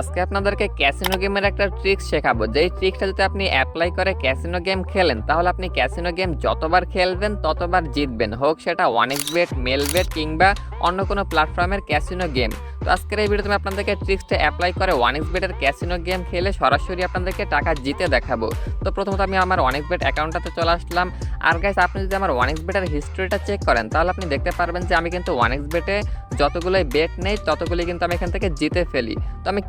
আজকে আপনাদেরকে ক্যাসিনো গেমের একটা ট্রিক্স শেখাবো। যেই ট্রিক্সটা যদি আপনি অ্যাপ্লাই করে ক্যাসিনো গেম খেলেন, তাহলে আপনি ক্যাসিনো গেম যতবার খেলবেন, ততবার জিতবেন। হোক সেটা অনেক বেট মেল বেট কিংবা অন্য কোনো প্ল্যাটফর্মের ক্যাসিনো গেম তো আজকের এই ভিডিওতে আমি আপনাদেরকে ট্রিক্সটা অ্যাপ্লাই করে ওয়ানিক্স বেটের ক্যাসিনো গেম খেলে সরাসরি আপনাদেরকে টাকা জিতে দেখাবো। তো প্রথমত আমি আমার ওয়ানিক্স বেট অ্যাকাউন্টটাতে চলে আসলাম। আর গাইস আপনি যদি আমার ওয়ানিক্স বেটের হিস্ট্রিটা চেক করেন, তাহলে আপনি দেখতে পারবেন যে আমি কিন্তু ওয়ানিক্স বেটে যতগুলোই বেট নেই, ততগুলি কিন্তু আমি এখান থেকে জিতে ফেলি। তো আমি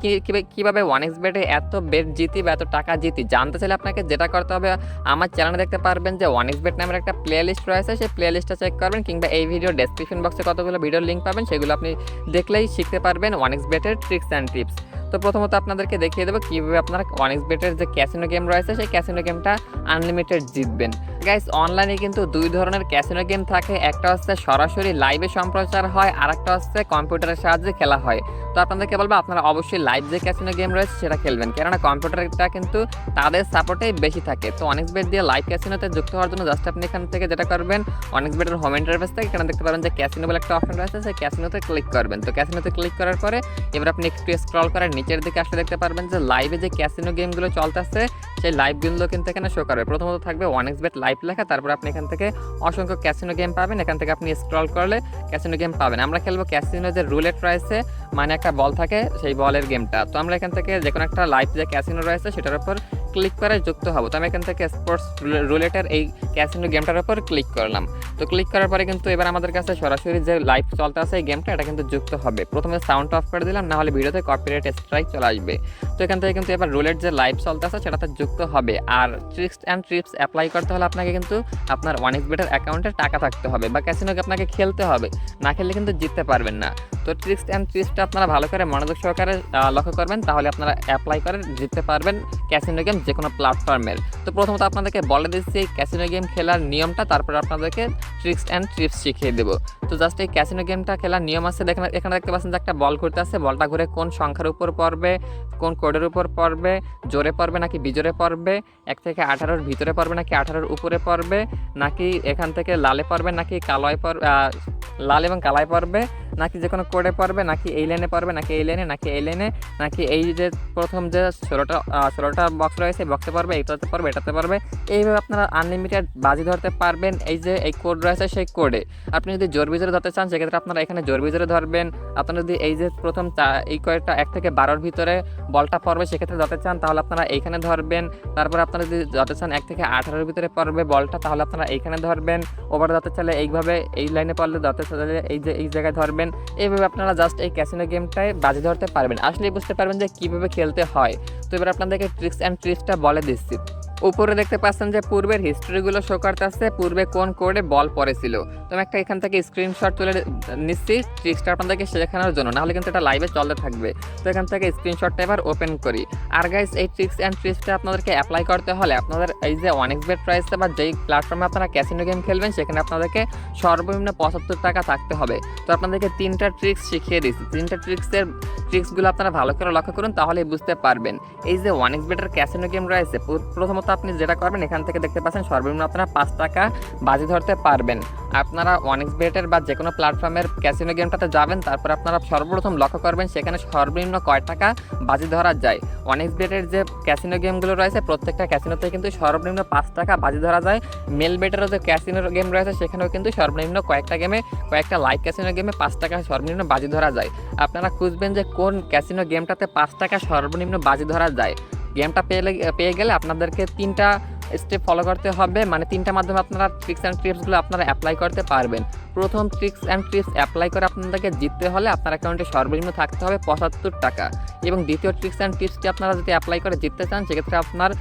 কীভাবে ওয়ান এক্স বেটে এত বেট জিতি বা এত টাকা জিতি জানতে চাইলে আপনাকে যেটা করতে হবে, আমার চ্যানেলে দেখতে পারবেন যে ওয়ান এক্স বেট নামের একটা প্লে লিস্ট রয়েছে, সেই প্লে লিস্টটা চেক করবেন কিংবা এই ভিডিও ডেসক্রিপশন বক্সে কতগুলো ভিডিওর লিঙ্ক পাবেন, সেগুলো আপনি দেখলেই শিখতে পারবেন ওয়ান এক্স বেটের ট্রিক্স অ্যান্ড টিপস তো প্রথমত আপনাদেরকে দেখিয়ে দেবো কীভাবে আপনারা ওয়ান এক্স বেটের যে ক্যাসিনো গেম রয়েছে, সেই ক্যাসিনো গেমটা আনলিমিটেড জিতবেন। গাইস অনলাইনে কিন্তু দুই ধরনের ক্যাসিনো গেম থাকে। একটা হচ্ছে সরাসরি লাইভে সম্প্রচার হয় আর একটা হচ্ছে কম্পিউটারের সাহায্যে খেলা হয়। তো আপনাদেরকে বলব, আপনারা অবশ্যই লাইভ যে ক্যাসিনো গেম রয়েছে, সেটা খেলবেন। কেননা কম্পিউটারটা কিন্তু তাদের সাপোর্টেই বেশি থাকে। তো অনেক বেট দিয়ে লাইভ ক্যাসিনোতে যুক্ত হওয়ার জন্য জাস্ট আপনি এখান থেকে যেটা করবেন অনেক বেটের হোম ইন্টারফেস থেকে এখানে দেখতে পাবেন যে ক্যাসিনো বলে একটা অপশন রয়েছে, সেই ক্যাসিনোতে ক্লিক করবেন। তো ক্যাসিনোতে ক্লিক করার পরে এবার আপনি একটু স্ক্রল করে নিচের দিকে আসলে দেখতে পারবেন যে লাইভে যে ক্যাসিনো গেমগুলো চলতেছে, সেই লাইভ গেমগুলো কিন্তু এখানে শো করবে। প্রথমত থাকবে ওয়ান এক্স বেট লাইভ লেখা, তারপর আপনি এখান থেকে অসংখ্য ক্যাসিনো গেম পাবেন। এখান থেকে আপনি স্ক্রল করলে ক্যাসিনো গেম পাবেন। আমরা খেলব ক্যাসিনো যে রুলেট রয়েছে মানে একটা বল থাকে, সেই বলের গেমটা তো আমরা এখান থেকে যে কোনো একটা লাইভ যে ক্যাসিনো রয়েছে, সেটার উপর ক্লিক করে যুক্ত হব। তো আমি এখান থেকে স্পোর্টস রুলেটের এই ক্যাসিনো গেমটার উপর ক্লিক করলাম। তো ক্লিক করার পরে কিন্তু এবার আমাদের কাছে সরাসরি যে লাইভ চলতে আছে এই গেমটা এটা কিন্তু যুক্ত হবে। প্রথমে সাউন্ড অফ করে দিলাম না হলে ভিডিওতে কপিরাইট স্ট্রাইক চলে আসবে। তো এখান থেকে কিন্তু এবার রুলেট যে লাইভ চলতে আছে, সেটাতে যুক্ত হবে। আর ট্রিক্স অ্যান্ড ট্রিপস অ্যাপ্লাই করতে হলে আপনাকে কিন্তু আপনার এক্স বেটার অ্যাকাউন্টে টাকা থাকতে হবে বা ক্যাসিনোকে আপনাকে খেলতে হবে। না খেললে কিন্তু জিততে পারবেন না। তো ট্রিক্স অ্যান্ড ট্রিপসটা আপনারা ভালো করে মনোযোগ সহকারে লক্ষ্য করবেন, তাহলে আপনারা অ্যাপ্লাই করে জিততে পারবেন। ক্যাসিনো গেম যে কোনো প্ল্যাটফর্মের তো প্রথমত আপনাদেরকে বলে দিচ্ছি এই ক্যাসিনো গেম খেলার নিয়মটা, তারপরে আপনাদেরকে ট্রিক্স অ্যান্ড ট্রিপস শিখিয়ে দেবো। তো জাস্ট এই ক্যাসিনো গেমটা খেলার নিয়ম আছে, দেখেন, এখানে দেখতে পাচ্ছেন যে একটা বল করতে আছে, বলটা ঘুরে কোন সংখ্যার উপর পড়বে কোন কোডের উপর পড়বে? জোরে পড়বে নাকি বিজোরে পড়বে? এক থেকে আঠারোর ভিতরে পড়বে নাকি আঠারোর উপরে পড়বে? নাকি এখান থেকে লালে পড়বে নাকি কালোয় পড়বে লাল এবং কালায় পড়বে? নাকি যে কোনো কোডে পড়বে? নাকি এই লাইনে পড়বে? নাকি এই লাইনে? নাকি এই লাইনে? নাকি এই যে প্রথম যে ষোলোটা ষোলোটা বক্স রয়েছে বক্সে পড়বে, এইটাতে পড়বে, এটাতে পারবে এইভাবে আপনারা আনলিমিটেড বাজি ধরতে পারবেন। এই যে এই কোড রয়েছে সেই কোডে। আপনি যদি জোর বিজোরে ধরতে চান, সেক্ষেত্রে আপনারা এখানে জোর বিজোরে ধরবেন। আপনারা যদি এই যে প্রথম এই কয়েকটা এক থেকে বারোর ভিতরে বলটা পড়বে, সেক্ষেত্রে যাতে চান তাহলে আপনারা এইখানে ধরবেন। তারপর আপনারা যদি যাতে চান এক থেকে আঠারোর ভিতরে পড়বে বলটা, তাহলে আপনারা এইখানে ধরবেন। ওভার যাতে চাইলে এইভাবে এই লাইনে পড়লে যাতে চাইলে এই যে, এই জায়গায় ধরবেন। এইভাবে আপনারা জাস্ট এই ক্যাসিনো গেমটায় বাজি ধরতে পারবেন। আসলে বুঝতে পারবেন যে কীভাবে খেলতে হয়। তো এবার আপনাদেরকে ট্রিক্স অ্যান্ড ট্রিক্সটা বলে দিচ্ছি। উপরে দেখতে পাচ্ছেন যে পূর্বের হিস্ট্রিগুলো শো করতেছে, পূর্বে কোন কোডে বল পড়েছিল। তো আমি একটা এখান থেকে স্ক্রিনশট তুলে নিচ্ছি ট্রিক্সটা আপনাদেরকে শেখানোর জন্য, নাহলে কিন্তু এটা লাইভে চলতে থাকবে। তো এখান থেকে স্ক্রিনশটটা এবার ওপেন করি। আর গাইস এই ট্রিক্স অ্যান্ড ট্রিক্সটা আপনাদেরকে অ্যাপ্লাই করতে হলে আপনাদের এই যে অনেক বেট রয়েছে বা যেই প্ল্যাটফর্মে আপনারা ক্যাসিনো গেম খেলবেন, সেখানে আপনাদেরকে সর্বনিম্ন পঁচাত্তর টাকা থাকতে হবে। তো আপনাদেরকে তিনটা ট্রিক্স শিখিয়ে দিচ্ছি। তিনটা ট্রিক্সের ট্রিক্সগুলো আপনারা ভালো করে লক্ষ্য করুন, তাহলেই বুঝতে পারবেন। এই যে অনেক বেটার ক্যাসিনো গেম রয়েছে প্র- প্রথমত আপনি যেটা করবেন, এখান থেকে দেখতে পাচ্ছেন সর্বনিম্ন আপনারা পাঁচ টাকা বাজি ধরতে পারবেন। আপনারা ওয়ান এক্স বেটের বা যে কোনো প্ল্যাটফর্মের ক্যাসিনো গেমটাতে যাবেন, তারপর আপনারা সর্বপ্রথম লক্ষ্য করবেন সেখানে সর্বনিম্ন কয় টাকা বাজি ধরা যায়। ওয়ান এক্স বেটের যে ক্যাসিনো গেমগুলো রয়েছে, প্রত্যেকটা ক্যাসিনোতে কিন্তু সর্বনিম্ন পাঁচ টাকা বাজি ধরা যায়। মেল বেটেরও যে ক্যাসিনো গেম রয়েছে, সেখানেও কিন্তু সর্বনিম্ন কয়েকটা গেমে কয়েকটা লাইভ ক্যাসিনো গেমে পাঁচ টাকা সর্বনিম্ন বাজি ধরা যায়। আপনারা খুঁজবেন যে কোন ক্যাসিনো গেমটাতে পাঁচ টাকা সর্বনিম্ন বাজি ধরা যায়। গেমটা পেয়ে পেয়ে গেলে আপনাদেরকে তিনটা স্টেপ ফলো করতে হবে। মানে তিনটা মাধ্যমে আপনারা ট্রিক্স অ্যান্ড ট্রিপসগুলো আপনারা অ্যাপ্লাই করতে পারবেন। প্রথম ট্রিক্স অ্যান্ড ট্রিপস অ্যাপ্লাই করে আপনাদেরকে জিততে হলে আপনার অ্যাকাউন্টে সর্বনিম্ন থাকতে হবে পঁচাত্তর টাকা। এবং দ্বিতীয় ট্রিক্স অ্যান্ড ট্রিপসটি আপনারা যদি অ্যাপ্লাই করে জিততে চান, সেক্ষেত্রে আপনার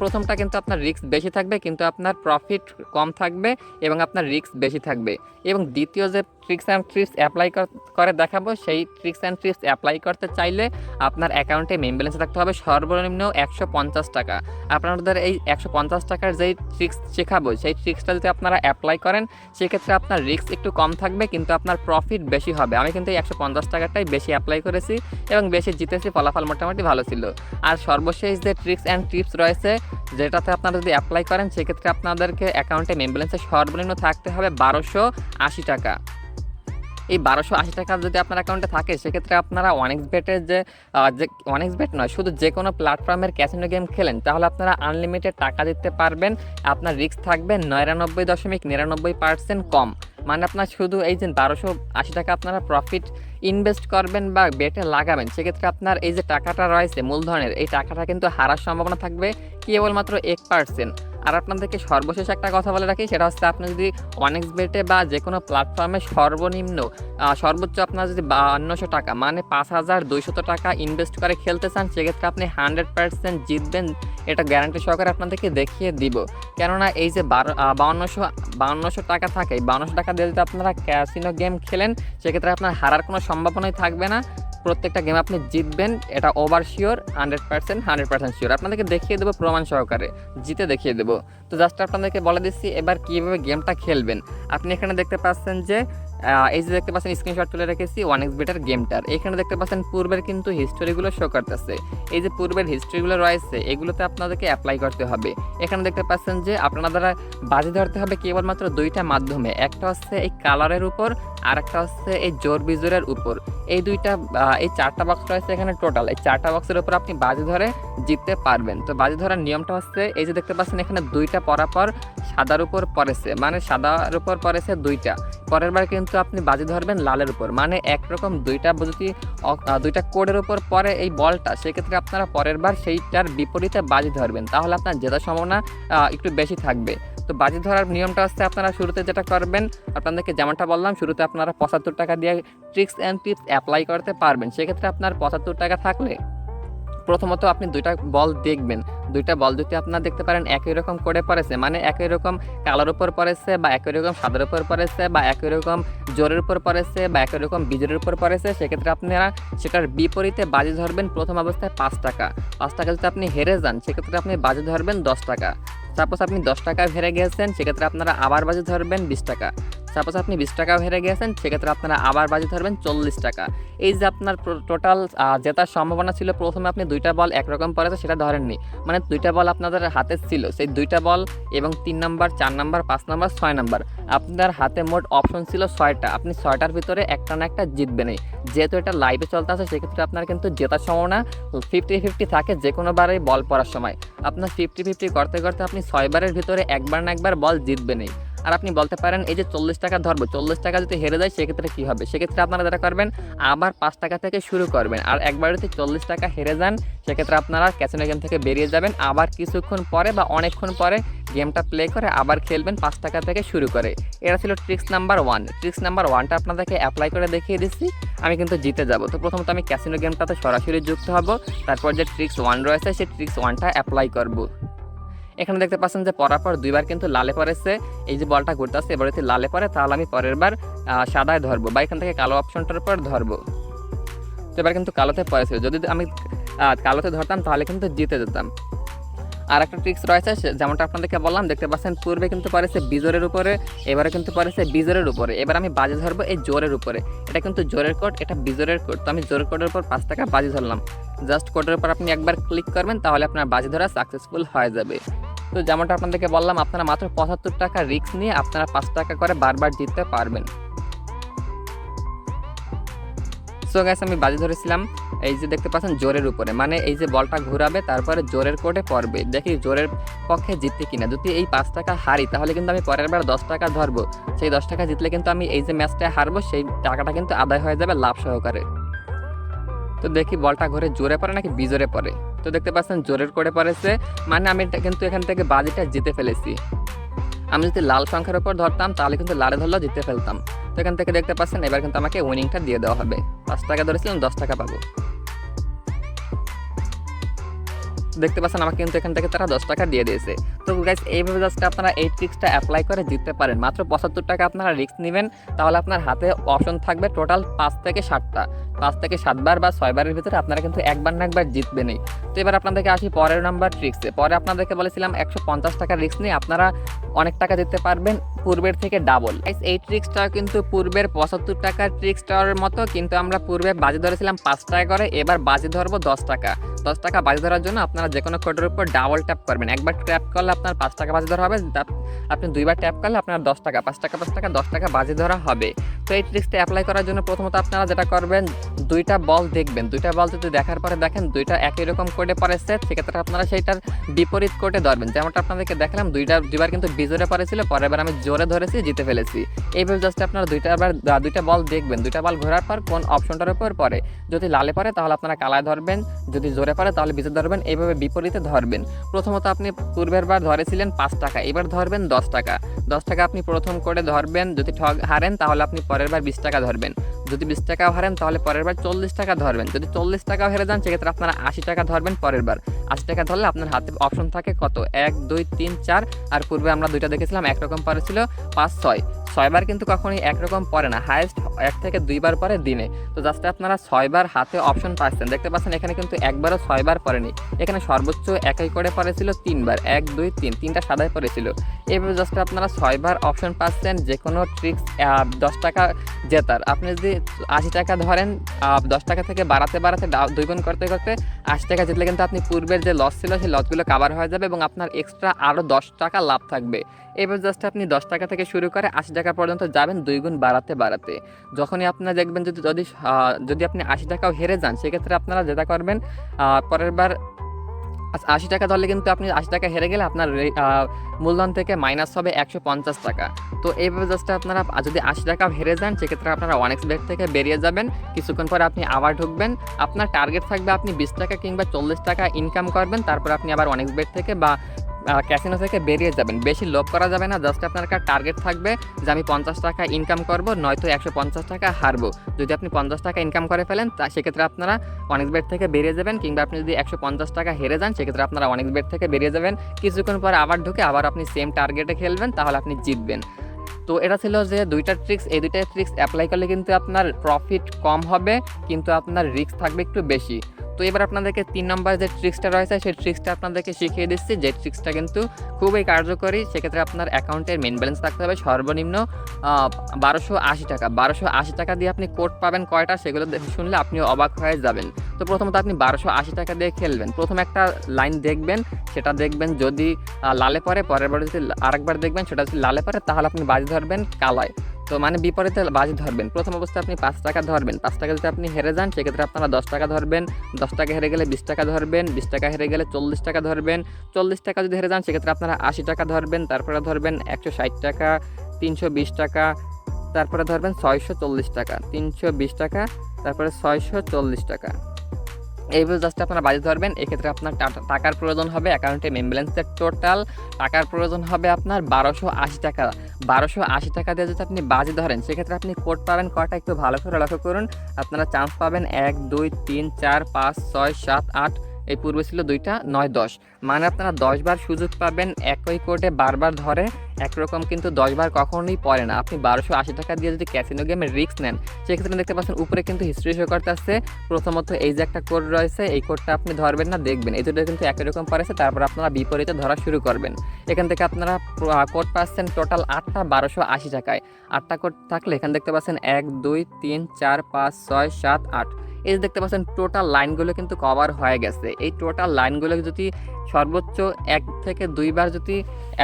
প্রথমটা কিন্তু আপনার রিস্ক বেশি থাকবে, কিন্তু আপনার প্রফিট কম থাকবে এবং আপনার রিস্ক বেশি থাকবে। এবং দ্বিতীয় যে ট্রিক্স অ্যান্ড ট্রিপস অ্যাপ্লাই করে দেখাবো, সেই ট্রিক্স অ্যান্ড ট্রিপস অ্যাপ্লাই করতে চাইলে আপনার অ্যাকাউন্টে মেম ব্যালেন্স থাকতে হবে সর্বনিম্ন একশো পঞ্চাশ টাকা। আপনাদের এই একশো পঞ্চাশ টাকার যেই ট্রিক্স শেখাবো, সেই ট্রিক্সটা যদি আপনারা অ্যাপ্লাই করেন, সেক্ষেত্রে আপনার রিস্ক একটু কম থাকবে, কিন্তু আপনার প্রফিট বেশি হবে। আমি কিন্তু এই একশো পঞ্চাশ টাকাটাই বেশি অ্যাপ্লাই করেছি এবং বেশি জিতেছি, ফলাফল মোটামুটি ভালো ছিল। আর সর্বশেষ যে ট্রিক্স অ্যান্ড টিপস রয়েছে যেটাতে আপনারা যদি অ্যাপ্লাই করেন, সেক্ষেত্রে আপনাদেরকে অ্যাকাউন্টে মেম ব্যালেন্সে সর্বনিম্ন থাকতে হবে বারোশো আশি টাকা। এই বারোশো আশি টাকা যদি আপনার অ্যাকাউন্টে থাকে, সেক্ষেত্রে আপনারা অনেক বেটের যে অনেক বেট নয়, শুধু যে কোনো প্ল্যাটফর্মের ক্যাসিনো গেম খেলেন, তাহলে আপনারা আনলিমিটেড টাকা দিতে পারবেন। আপনার রিস্ক থাকবে নিরানব্বই দশমিক নিরানব্বই পার্সেন্ট কম। মানে আপনার শুধু এই যে বারোশো আশি টাকা আপনারা প্রফিট ইনভেস্ট করবেন বা বেটে লাগাবেন, সেক্ষেত্রে আপনার এই যে টাকাটা রয়েছে মূলধনের, এই টাকাটা কিন্তু হারার সম্ভাবনা থাকবে কেবলমাত্র এক পার্সেন্ট আর আপনাদেরকে সর্বশেষ একটা কথা বলে রাখি, সেটা হচ্ছে আপনি যদি অনেক্স বেটে বা যে কোনো প্ল্যাটফর্মে সর্বনিম্ন সর্বোচ্চ আপনার যদি বান্নশো টাকা মানে পাঁচ হাজার দুইশত টাকা ইনভেস্ট করে খেলতে চান, সেক্ষেত্রে আপনি হান্ড্রেড পার্সেন্ট জিতবেন। এটা গ্যারান্টি সহকারে আপনাদেরকে দেখিয়ে দিব। কেননা এই যে বারো বাউন্নশো বাউন্নশো টাকা থাকে বাউন্নশো টাকা যদি আপনারা ক্যাসিনো গেম খেলেন, সেক্ষেত্রে আপনার হারার কোনো সম্ভাবনাই থাকবে না। প্রত্যেকটা গেম আপনি জিতবেন, এটা over sure hundred percent hundred percent sure আপনাদেরকে দেখিয়ে দেবো প্রমাণ সহকারে, জিতে দেখিয়ে দেবো। তো জাস্ট আপনাদেরকে বলে দিচ্ছি, এবার কীভাবে গেমটা খেলবেন। আপনি এখানে দেখতে পাচ্ছেন যে এই যে দেখতে পাচ্ছেন স্ক্রিনশট তুলে রেখেছি ওয়ান এক্স বেটার গেমটার এখানে দেখতে পাচ্ছেন, পূর্বের কিন্তু হিস্টোরিগুলো শো করতেছে। এই যে পূর্বের হিস্ট্রিগুলো রয়েছে, এগুলোতে আপনাদেরকে অ্যাপ্লাই করতে হবে। এখানে দেখতে পাচ্ছেন যে, আপনারা বাজি ধরতে হবে কেবলমাত্র দুইটা মাধ্যমে। একটা হচ্ছে এই কালারের উপর, আর একটা হচ্ছে এই জোর বিজোরের উপর। এই দুইটা এই চারটা বক্স রয়েছে এখানে টোটাল এই চারটা বক্সের উপর আপনি বাজি ধরে জিততে পারবেন। তো বাজি ধরার নিয়মটা হচ্ছে, এই যে দেখতে পাচ্ছেন এখানে দুইটা পরাপর, সাদার উপর পড়েছে মানে সাদার উপর পড়েছে দুইটা। পরের বার কিন্তু আপনি বাজি ধরবেন লালের উপর। মানে একরকম দুইটা যদি দুইটা কোডের উপর পরে এই বলটা, সেক্ষেত্রে আপনারা পরের বার সেইটার বিপরীতে বাজি ধরবেন। তাহলে আপনার জেতার সম্ভাবনা একটু বেশি থাকবে। তো বাজি ধরার নিয়মটা হচ্ছে আপনারা শুরুতে যেটা করবেন, আপনাদেরকে যেমনটা বললাম, শুরুতে আপনারা পঁচাত্তর টাকা দিয়ে ট্রিক্স অ্যান্ড টিপস অ্যাপ্লাই করতে পারবেন। সেক্ষেত্রে আপনার পঁচাত্তর টাকা থাকলে প্রথমত আপনি দুইটা বল দেখবেন। দুইটা বল যদি আপনার দেখতে পারেন, একই রকম করে পড়েছে। মানে একই রকম কালার উপর পড়েছে বা একই রকম সাদার উপর পড়েছে বা একই রকম জোরের উপর পড়েছে বা একই রকম বীজের উপর পড়েছে, সেক্ষেত্রে আপনারা সেটার বিপরীতে বাজি ধরবেন প্রথম অবস্থায় পাঁচ টাকা। পাঁচ টাকা যদি আপনি হেরে যান, সেক্ষেত্রে আপনি বাজি ধরবেন দশ টাকা। সাপোজ আপনি দশ টাকা হেরে গেছেন সেক্ষেত্রে আপনারা আবার বাজি ধরবেন বিশ টাকা। সাপোজ আপনি বিশ টাকা হেরে গিয়েছেন সেক্ষেত্রে আপনারা আবার বাজি ধরবেন চল্লিশ টাকা। এই যে আপনার টোটাল জেতার সম্ভাবনা ছিল, প্রথমে আপনি দুইটা বল একরকম পড়েছে, সেটা ধরেননি। মানে দুইটা বল আপনাদের হাতে ছিল, সেই দুইটা বল এবং তিন নাম্বার, চার নাম্বার, পাঁচ নাম্বার, ছয় নাম্বার। আপনার হাতে মোট অপশন ছিল ছয়টা। আপনি ছয়টার ভিতরে একটা না একটা জিতবেনই। যেহেতু এটা লাইভে চলতে আছে, সেক্ষেত্রে আপনার কিন্তু জেতার সম্ভাবনা ফিফটি ফিফটি থাকে যে কোনোবারেই বল পড়ার সময়। আপনার ফিফটি ফিফটি করতে করতে আপনি ছয়বারের ভিতরে একবার না একবার বল জিতবেনই। আর আপনি বলতে পারেন, এই যে চল্লিশ টাকা ধরবো, চল্লিশ টাকা যদি হেরে যায়, সেক্ষেত্রে কী হবে? সেক্ষেত্রে আপনারা যেটা করবেন, আবার পাঁচ টাকা থেকে শুরু করবেন। আর একবার যদি চল্লিশ টাকা হেরে যান, সেক্ষেত্রে আপনারা ক্যাসিনো গেম থেকে বেরিয়ে যাবেন। আবার কিছুক্ষণ পরে বা অনেকক্ষণ পরে গেমটা প্লে করে আবার খেলবেন পাঁচ টাকা থেকে শুরু করে। এটা ছিল tricks number one tricks number ওয়ানটা আপনাদেরকে অ্যাপ্লাই করে দেখিয়ে দিচ্ছি। আমি কিন্তু জিতে যাব। তো প্রথমত আমি ক্যাসিনো গেমটাতে সরাসরি যুক্ত হব। তারপর যে ট্রিক্স ওয়ান রয়েছে, সেই ট্রিক্স ওয়ানটা অ্যাপ্লাই করব। এখানে দেখতে পাচ্ছেন যে পরার পর দুইবার কিন্তু লালে পড়েছে এই যে বলটা ঘুরতে আসছে এবার যদি লালে পড়ে তাহলে আমি পরের বার সাদায় ধরবো বা এখান থেকে কালো অপশনটার উপর ধরবো। তো এবার কিন্তু কালোতে পড়েছিল যদি আমি কালোতে ধরতাম, তাহলে কিন্তু জিতে যেতাম। আর একটা ট্রিক্স রয়েছে যেমনটা আপনাদেরকে বললাম, দেখতে পাচ্ছেন পূর্বে কিন্তু পড়েছে বিজোরের উপরে, এবারে কিন্তু পড়েছে বিজোরের উপরে। এবার আমি বাজি ধরবো এই জোরের উপরে। এটা কিন্তু জোরের কোড, এটা বিজোরের কোড। তো আমি জোরের কোডের উপর পাঁচ টাকা বাজি ধরলাম। জাস্ট কোডের উপর আপনি একবার ক্লিক করবেন, তাহলে আপনার বাজি ধরা সাকসেসফুল হয়ে যাবে। তো যেমনটা আপনাদেরকে বললাম, আপনারা মাত্র পঁচাত্তর টাকা রিস্ক নিয়ে আপনারা পাঁচ টাকা করে বারবার জিততে পারবেন। সো গ্যাস আমি বাজি ধরেছিলাম, এই যে দেখতে পাচ্ছেন জোরের উপরে মানে এই যে বলটা ঘোরাবে, তারপরে জোরের কোটে পড়বে। দেখি জোরের পক্ষে জিততে কিনা। যদি এই পাঁচ টাকা হারি, তাহলে কিন্তু আমি পরের বার দশ টাকা ধরবো। সেই দশ টাকা জিতলে কিন্তু আমি এই যে ম্যাচটা হারবো, সেই টাকাটা কিন্তু আদায় হয়ে যাবে লাভ সহকারে। তো দেখি বলটা ঘরে জোরে পড়ে নাকি বিজোরে পড়ে? তো দেখতে পাচ্ছেন জোরের করে পড়েছে। মানে আমি কিন্তু এখান থেকে বাজিটা জিতে ফেলেছি। আমি যদি লাল সংখ্যার উপর ধরতাম, তাহলে কিন্তু লালে ধরলেও জিতে ফেলতাম। তো এখান থেকে দেখতে পাচ্ছেন, এবার কিন্তু আমাকে উইনিংটা দিয়ে দেওয়া হবে। পাঁচ টাকা ধরেছিলাম, দশ টাকা পাবো। দেখতে পাচ্ছেন, আমাকে কিন্তু এখান থেকে তারা দশ টাকা দিয়ে দিয়েছে। তো গাইস এইভাবে জাস্ট আপনারা এই ট্রিক্সটা অ্যাপ্লাই করে জিততে পারেন। মাত্র পঁচাত্তর টাকা আপনারা রিস্ক নেবেন। তাহলে আপনার হাতে অপশন থাকবে টোটাল পাঁচ থেকে ষাটটা পাঁচ থেকে সাতবার বা ছয়বারের ভিতরে আপনারা কিন্তু একবার না একবার জিতবেনই। তো এবার আপনাদেরকে আসি পরের নাম্বার ট্রিক্সে পরে আপনাদেরকে বলেছিলাম একশো পঞ্চাশ টাকার রিস্ক নিয়ে আপনারা অনেক টাকা দিতে পারবেন, পূর্বের থেকে ডাবল এই ট্রিক্সটা কিন্তু পূর্বের পঁচাত্তর টাকার ট্রিক্সটার মতো, কিন্তু আমরা পূর্বে বাজি ধরেছিলাম পাঁচ টাকা করে, এবার বাজি ধরবো দশ টাকা। দশ টাকা বাজি ধরার জন্য আপনারা যে কোনো কোডের উপর ডাবল ট্যাপ করবেন। একবার ট্যাপ করলে আপনার পাঁচ টাকা বাজি ধরা হবে আপনি দুইবার ট্যাপ করলে আপনার দশ টাকা, পাঁচ টাকা পাঁচ টাকা, দশ টাকা বাজি ধরা হবে। তো এই ট্রিক্সটা অ্যাপ্লাই করার জন্য প্রথমত আপনারা যেটা করবেন, দুইটা বল দেখবেন। দুইটা বল যদি দেখার পরে দেখেন, দুইটা একই রকম কোডে পড়েছে, সেক্ষেত্রে আপনারা সেইটার বিপরীত কোডে ধরবেন। যেমনটা আপনাদেরকে দেখালাম, দুইটা, দুইবার কিন্তু বিজোরে পড়েছিল, পরের বার আমি জোরে ধরেছি, জিতে ফেলেছি। এইভাবে জাস্ট আপনারা দুইটা বার দুইটা বল দেখবেন। দুইটা বল ঘোরার পর কোন অপশনটার উপর পড়ে। যদি লালে পড়ে তাহলে আপনারা কালায় ধরবেন, যদি জোরে পড়ে তাহলে বিজে ধরবেন। এইভাবে বিপরীতে ধরবেন। প্রথমত আপনি পূর্বের বার ধরেছিলেন পাঁচ টাকা, এবার ধরবেন দশ টাকা। দশ টাকা আপনি প্রথম করে ধরবেন, যদি ঠগ হারেন, তাহলে আপনি পরের বার বিশ টাকা ধরবেন। যদি বিশ টাকাও হারেন, তাহলে পরের বার চল্লিশ টাকা ধরবেন। যদি চল্লিশ টাকাও হেরে যান, সেক্ষেত্রে আপনারা আশি টাকা ধরবেন পরের বার। আশি টাকা ধরলে আপনার হাতে অপশন থাকে কত? এক, দুই, তিন, চার। আর পূর্বে আমরা দুইটা দেখেছিলাম একরকম পরে ছিল, পাঁচ, ছয়। ছয়বার কিন্তু কখনোই একরকম পরে না। হায়েস্ট এক থেকে দুইবার পরে দিনে। তো জাস্ট আপনারা ছয়বার হাতে অপশন পাচ্ছেন। দেখতে পাচ্ছেন এখানে কিন্তু একবারও ছয়বার পড়েনি। এখানে সর্বোচ্চ একই করে পড়েছিল তিনবার। এক, দুই, তিন, তিনটা সাদায় পড়েছিল। এভাবে জাস্ট আপনারা ছয়বার অপশন পাচ্ছেন যে কোনো ট্রিক্স দশ টাকা জেতার। আপনি যদি আশি টাকা ধরেন দশ টাকা থেকে বাড়াতে বাড়াতে দুই গুণ করতে করতে আশি টাকা জিতলে কিন্তু আপনি পূর্বের যে লস ছিল, সেই লসগুলো কাভার হয়ে যাবে এবং আপনার এক্সট্রা আরও দশ টাকা লাভ থাকবে। এবার জাস্ট আপনি দশ টাকা থেকে শুরু করে আশি টাকা পর্যন্ত যাবেন দুই গুণ বাড়াতে বাড়াতে। যখনই আপনারা দেখবেন যদি যদি যদি আপনি আশি টাকাও হেরে যান, সেক্ষেত্রে আপনারা যেটা করবেন পরের বার আশি টাকা ধরলে কিন্তু আপনি আশি টাকা হেরে গেলে আপনার মূলধন থেকে মাইনাস হবে একশো পঞ্চাশ টাকা। তো এইভাবে জাস্ট আপনারা যদি আশি টাকা হেরে যান, সেক্ষেত্রে আপনারা ওয়ানেক্স বেট থেকে বেরিয়ে যাবেন। কিছুক্ষণ পরে আপনি আবার ঢুকবেন। আপনার টার্গেট থাকবে আপনি বিশ টাকা কিংবা চল্লিশ টাকা ইনকাম করবেন। তারপর আপনি আবার ওয়ানেক্স বেট থেকে বা ক্যাসিনো থেকে বেরিয়ে যাবেন। বেশি লোভ করা যাবে না জাস্ট আপনার একটা টার্গেট থাকবে যে আমি পঞ্চাশ টাকা ইনকাম করব, নয়তো একশো পঞ্চাশ টাকা হারবো। যদি আপনি পঞ্চাশ টাকা ইনকাম করে ফেলেন, তা সেক্ষেত্রে আপনারা অনেক বেট থেকে বেরিয়ে যাবেন কিংবা আপনি যদি একশো পঞ্চাশ টাকা হেরে যান, সেক্ষেত্রে আপনারা অনেক বেট থেকে বেরিয়ে যাবেন। কিছুক্ষণ পরে আবার ঢুকে আবার আপনি সেম টার্গেটে খেলবেন, তাহলে আপনি জিতবেন। তো এটা ছিল যে দুইটা ট্রিক্স এই দুইটা ট্রিক্স অ্যাপ্লাই করলে কিন্তু আপনার প্রফিট কম হবে, কিন্তু আপনার রিস্ক থাকবে একটু বেশি। তো এবার আপনাদেরকে তিন নম্বর যে ট্রিক্সটা রয়েছে, সেই ট্রিক্সটা আপনাদেরকে শিখিয়ে দিচ্ছি। যে ট্রিক্সটা কিন্তু খুবই কার্যকরী, সেক্ষেত্রে আপনার অ্যাকাউন্টের মেন ব্যালেন্স থাকতে হবে সর্বনিম্ন বারোশো আশি টাকা। বারোশো আশি টাকা দিয়ে আপনি কোড পাবেন কয়টা সেগুলো শুনলে আপনি অবাক হয়ে যাবেন। তো প্রথমত আপনি বারোশো আশি টাকা দিয়ে খেলবেন। প্রথম একটা লাইন দেখবেন, সেটা দেখবেন যদি লালে পরে পরের বার যদি আরেকবার দেখবেন, সেটা যদি লালে পরে তাহলে আপনি বাজি ধরবেন কালায়। তো মানে বিপরীতে বাজি ধরবেন। প্রথম অবস্থায় আপনি পাঁচ টাকা ধরবেন। পাঁচ টাকা যদি আপনি হেরে যান, সেক্ষেত্রে আপনারা দশ টাকা ধরবেন। দশ টাকা হেরে গেলে বিশ টাকা ধরবেন। বিশ টাকা হেরে গেলে চল্লিশ টাকা ধরবেন। চল্লিশ টাকা যদি হেরে যান, সেক্ষেত্রে আপনারা আশি টাকা ধরবেন। তারপরে ধরবেন একশো ষাট টাকা, তিনশো বিশ টাকা, তারপরে ধরবেন ছয়শো চল্লিশ টাকা, তিনশো বিশ টাকা, তারপরে ছয়শো চল্লিশ টাকা। এইভাবে জাস্ট আপনারা বাজি ধরবেন, এক্ষেত্রে আপনার টাকার প্রয়োজন হবে অ্যাকাউন্টে ব্যালেন্সের টোটাল টাকার প্রয়োজন হবে আপনার বারোশো আশি টাকা। বারোশো আশি টাকা দিয়ে যদি আপনি বাজি ধরেন, সেক্ষেত্রে আপনি কোড পাবেন কয়টা একটু ভালো করে লক্ষ্য করুন। আপনারা চান্স পাবেন এক, দুই, তিন, চার, পাঁচ, ছয়, সাত, আট, এই পূর্বে ছিল দুইটা, নয়, দশ। মানে আপনারা দশ বার সুযোগ পাবেন, একই কোডে বারবার ধরে একরকম কিন্তু দশবার কখনোই পড়ে না। আপনি বারোশো আশি টাকা দিয়ে যদি ক্যাসিনো গেমের রিস্ক নেন, সেক্ষেত্রে দেখতে পাচ্ছেন উপরে কিন্তু হিস্ট্রি শো করতে আসছে প্রথমত এই যে একটা কোড রয়েছে, এই কোডটা আপনি ধরবেন না, দেখবেন। এই দুটো কিন্তু একই রকম পড়েছে, তারপর আপনারা বিপরীতে ধরা শুরু করবেন। এখান থেকে আপনারা কোড পাচ্ছেন টোটাল আটটা বারোশো আশি টাকায়। আটটা কোড থাকলে এখানে দেখতে পাচ্ছেন এক, দুই, তিন, চার, পাঁচ, ছয়, সাত, আট। এই যে দেখতে পাচ্ছেন টোটাল লাইনগুলো কিন্তু কভার হয়ে গেছে। এই টোটাল লাইনগুলো যদি সর্বোচ্চ এক থেকে দুইবার যদি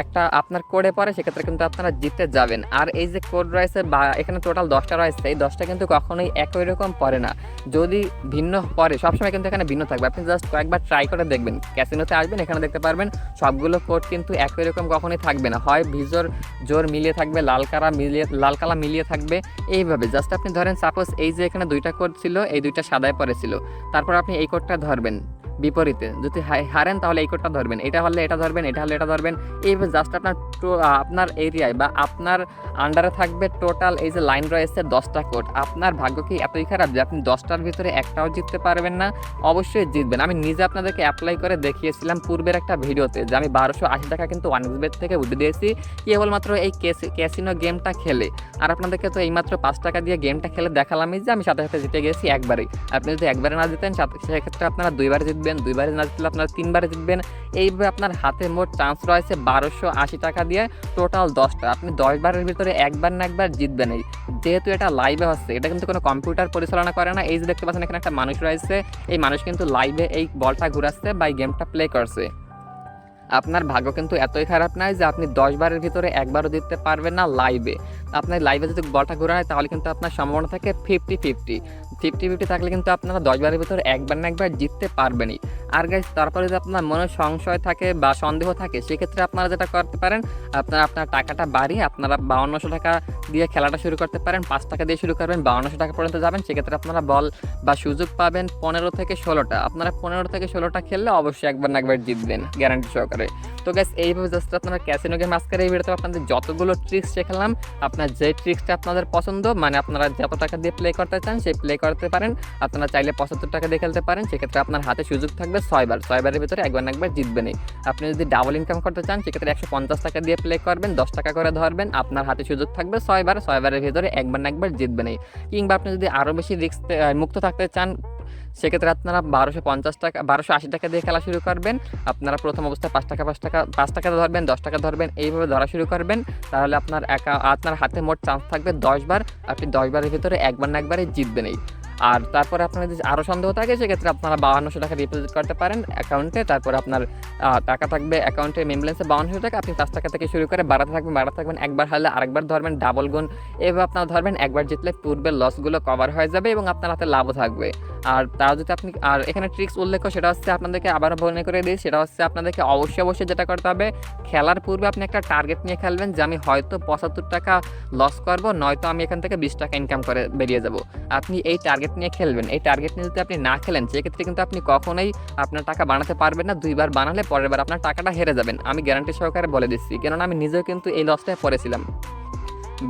একটা আপনার কোডে পড়ে, সেক্ষেত্রে কিন্তু আপনারা জিতে যাবেন। আর এই যে কোড রয়েছে বা এখানে টোটাল দশটা রয়েছে, এই দশটা কিন্তু কখনোই একই রকম পড়ে না। যদি ভিন্ন পড়ে, সবসময় কিন্তু এখানে ভিন্ন থাকবে। আপনি জাস্ট কয়েকবার ট্রাই করে দেখবেন। ক্যাসিনোতে আসবেন, এখানে দেখতে পারবেন সবগুলো কোড কিন্তু একই রকম কখনোই থাকবে না। হয় ভিজোর জোর মিলিয়ে থাকবে, লাল কালা মিলিয়ে, লাল কালা মিলিয়ে থাকবে, এইভাবে। জাস্ট আপনি ধরেন সাপোজ এই যে এখানে দুইটা কোড ছিল, এই দুইটা সাদায় পড়েছিল। তারপর আপনি এই কোডটা ধরবেন। বিপরীতে। যদি হারেন তাহলে এই কোডটা ধরবেন, এটা হলে এটা ধরবেন, এটা হলে এটা ধরবেন। এইভাবে জাস্ট আপনার আপনার এরিয়ায় বা আপনার আন্ডারে থাকবে টোটাল এই যে লাইন রয়েছে দশটা কোড আপনার ভাগ্য কি এতই খারাপ যে আপনি দশটার ভিতরে একটাও জিততে পারবেন না? অবশ্যই জিতবেন। আমি নিজে আপনাদেরকে অ্যাপ্লাই করে দেখিয়েছিলাম পূর্বের একটা ভিডিওতে যে আমি বারোশো আশি টাকা কিন্তু ওয়ান থেকে উঠে দিয়েছি। কেবলমাত্র এই ক্যাসিনো গেমটা খেলে। আর আপনাদেরকে তো এইমাত্র পাঁচ টাকা দিয়ে গেমটা খেলে দেখালামই যে আমি সাথে সাথে জিতে গেছি একবারেই। আপনি যদি একবারে না জিতেন সেক্ষেত্রে আপনারা দুইবারে জিতবেন। দুইবারে না জিতলে আপনারা তিনবারে জিতবেন এইভাবে আপনার হাতে মোট চান্স রয়েছে বারোশো আশি টাকা দিয়ে টোটাল দশটা। আপনি দশ বারের ভিতরে একবার না একবার জিতবেনই যেহেতু এটা লাইভে হচ্ছে, এটা কিন্তু কোনো কম্পিউটার পরিচালনা করে না। এই যে দেখতে পাচ্ছেন, এখানে একটা মানুষ রয়েছে। এই মানুষ কিন্তু লাইভে এই বলটা ঘুরাচ্ছে বা এই গেমটা প্লে করছে। আপনার ভাগ্য কিন্তু এতই খারাপ নয় যে আপনি দশ বারের ভিতরে একবারও জিততে পারবেন না লাইভে আপনার লাইভে যদি বলটা ঘুরে হয়, তাহলে কিন্তু আপনার সম্ভাবনা থাকে ফিফটি ফিফটি ফিফটি ফিফটি থাকলে কিন্তু আপনারা দশবারের ভিতরে একবার না একবার জিততে পারবেনই। আর গাইজ তারপরে যদি আপনার মনে সংশয় থাকে বা সন্দেহ থাকে, সেক্ষেত্রে আপনারা যেটা করতে পারেন, আপনারা আপনার টাকাটা বাড়িয়ে আপনারা বাউন্নশো টাকা দিয়ে খেলাটা শুরু করতে পারেন। পাঁচ টাকা দিয়ে শুরু করবেন, বাউন্নশো টাকা পর্যন্ত যাবেন। সেক্ষেত্রে আপনারা বল বা সুযোগ পাবেন পনেরো থেকে ষোলোটা। আপনারা পনেরো থেকে ষোলোটা খেললে অবশ্যই একবার না একবার জিতবেন গ্যারান্টি সহকারে। তো গ্যাস এইভাবে জাস্ট আপনারা ক্যাসিনো গেম আজকের এই ভিডিওতে আপনাদের যতগুলো ট্রিক্স শেখালাম, আপনার যে ট্রিক্সটা আপনাদের পছন্দ মানে আপনারা যত টাকা দিয়ে প্লে করতে চান, সেই প্লে করতে পারেন। আপনারা চাইলে পঁচাত্তর টাকা দিয়ে খেলতে পারেন। সেক্ষেত্রে আপনার হাতে সুযোগ থাকবে ছয়বার। ছয়বারের ভিতরে একবার একবার জিতবেনই। আপনি যদি ডাবল ইনকাম করতে চান, সেক্ষেত্রে একশো পঞ্চাশ টাকা দিয়ে প্লে করবেন, দশ টাকা করে ধরবেন, আপনার হাতে সুযোগ থাকবে ছয়বার, ছয়বারের ভিতরে একবার না একবার জিতবেনই কিংবা আপনি যদি আরও বেশি রিক্স মুক্ত থাকতে চান, সেক্ষেত্রে আপনারা বারোশো পঞ্চাশ টাকা, বারোশো আশি টাকা দিয়ে খেলা শুরু করবেন। আপনারা প্রথম অবস্থায় পাঁচ টাকা পাঁচ টাকা পাঁচ টাকা ধরবেন, দশ টাকা ধরবেন, এইভাবে ধরা শুরু করবেন। তাহলে আপনার একা, আপনার হাতে মোট চান্স থাকবে দশবার আপনি দশবারের ভিতরে একবার না একবারে জিতবেনই। আর তারপরে আপনার যদি আরও সন্দেহ থাকে, সেক্ষেত্রে আপনারা বাহান্নশো টাকা ডিপোজিট করতে পারেন অ্যাকাউন্টে তারপরে আপনার টাকা থাকবে অ্যাকাউন্টে মেমব্যালেন্সে বাউন্নশো টাকা। আপনি পাঁচ টাকা থেকে শুরু করে বাড়াতে থাকবেন বাড়াতে থাকবেন, একবার হারলে আরেকবার ধরবেন ডাবল গুণ। এভাবে আপনারা ধরবেন, একবার জিতলে পূর্বের লসগুলো কভার হয়ে যাবে এবং আপনার হাতে লাভও থাকবে। আর তাও যদি আপনি, আর এখানে ট্রিক্স উল্লেখ সেটা হচ্ছে আপনাদেরকে আবারও মনে করে দিই, সেটা হচ্ছে আপনাদেরকে অবশ্যই অবশ্যই যেটা করতে হবে, খেলার পূর্বে আপনি একটা টার্গেট নিয়ে খেলবেন যে আমি হয়তো পঁচাত্তর টাকা লস করব, নয়তো আমি এখান থেকে বিশ টাকা ইনকাম করে বেরিয়ে যাব। আপনি এই টার্গেট নিয়ে খেলবেন। এই টার্গেট নিয়ে যদি আপনি না খেলেন, সেক্ষেত্রে কিন্তু আপনি কখনোই আপনার টাকা বানাতে পারবেন না। দুইবার বানালে পরের বার আপনার টাকাটা হেরে যাবেন। আমি গ্যারান্টি সহকারে বলে দিচ্ছি। কেননা আমি নিজেও কিন্তু এই লসটায় পড়েছিলাম।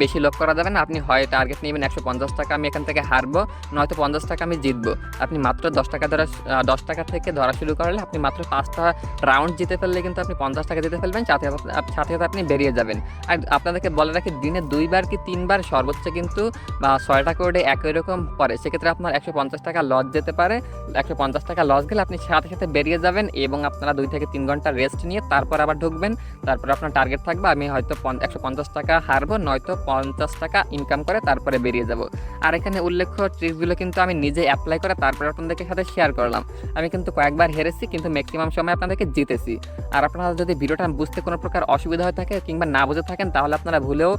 বেশি লোক করা যাবে না। আপনি হয় টার্গেট নেবেন একশো পঞ্চাশ টাকা, আমি এখান থেকে হারবো, নয়তো পঞ্চাশ টাকা আমি জিতবো। আপনি মাত্র দশ টাকা ধরা দশ টাকা থেকে ধরা শুরু করলে আপনি মাত্র পাঁচটা রাউন্ড জিতে ফেললে কিন্তু আপনি পঞ্চাশ টাকা জিতে ফেলবেন, সাথে সাথে সাথে সাথে আপনি বেরিয়ে যাবেন। আর আপনাদেরকে বলে রাখি, দিনে দুইবার কি তিনবার সর্বোচ্চ কিন্তু, বা ছয়টা করে একই রকম পরে সেক্ষেত্রে আপনার একশো পঞ্চাশ টাকা লস যেতে পারে। একশো পঞ্চাশ টাকা লস গেলে আপনি সাথে সাথে বেরিয়ে যাবেন এবং আপনারা দুই থেকে তিন ঘণ্টা রেস্ট নিয়ে তারপর আবার ঢুকবেন। তারপর আপনার টার্গেট থাকবে, আমি হয়তো একশো পঞ্চাশ টাকা হারবো, নয়তো পঞ্চাশ টাকা ইনকাম করে তারপরে বেরিয়ে যাব। আর এখানে উল্লেখ্য ট্রিক্সগুলো কিন্তু আমি নিজে অ্যাপ্লাই করে তারপরে আপনাদেরকে সাথে শেয়ার করলাম। আমি কিন্তু কয়েকবার হেরেছি, কিন্তু ম্যাক্সিমাম সময় আপনাদেরকে জিতেছি। আর আপনারা যদি ভিডিওটা বুঝতে কোনো প্রকার অসুবিধা হয়ে থাকে কিংবা না বুঝে থাকেন, তাহলে আপনারা ভুলেও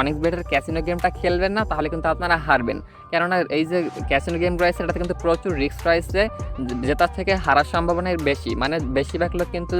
অনেক বেটার ক্যাসিনো গেমটা খেলবেন না, তাহলে কিন্তু আপনারা হারবেন। কেননা এই যে ক্যাসিনো গেম রয়েছে এটাতে কিন্তু প্রচুর রিস্ক রয়েছে জেতার থেকে হারার সম্ভাবনাই বেশি। মানে বেশিরভাগ লোক কিন্তু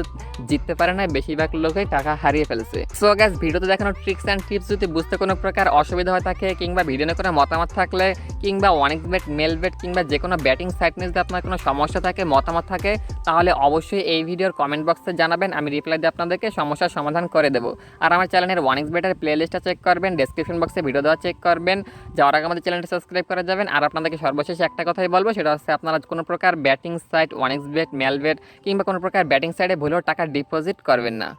জিততে পারে না বেশিরভাগ লোকই টাকা হারিয়ে ফেলছে। সো গ্যাস ভিডিওতে দেখানো ট্রিক্স অ্যান্ড টিপস যদি বুঝতে কোনো প্রকার অসুবিধা হয় থাকে, কিংবা ভিডিও নিয়ে কোনো মতামত থাকলে কিংবা অনেক বেট মেল বেট কিংবা যে কোনো ব্যাটিং সাইট নিয়ে যদি আপনার কোনো সমস্যা থাকে, মতামত থাকে, তাহলে অবশ্যই এই ভিডিওর কমেন্ট বক্সে জানাবেন, আমি রিপ্লাই দিয়ে আপনাদেরকে সমস্যার সমাধান করে দেবো। আর আমার চ্যানেলের ওয়ান এক্স বেটার প্লে লিস্টটা চেক করবেন ডেসক্রিপশন বক্সে ভিডিও দেওয়া চেক করবেন, যাওয়ার আগে আমাদের চ্যানেলটা সাবস্ক্রাইব করে যাবেন, আর আপনাদেরকে সর্বশেষে একটা কথাই বলব, সেটা হচ্ছে আপনারা কোনো প্রকার betting site X bet Melbet কিংবা কোনো প্রকার ব্যাটিং সাইটে ভুলেও টাকা ডিপোজিট করবেন না।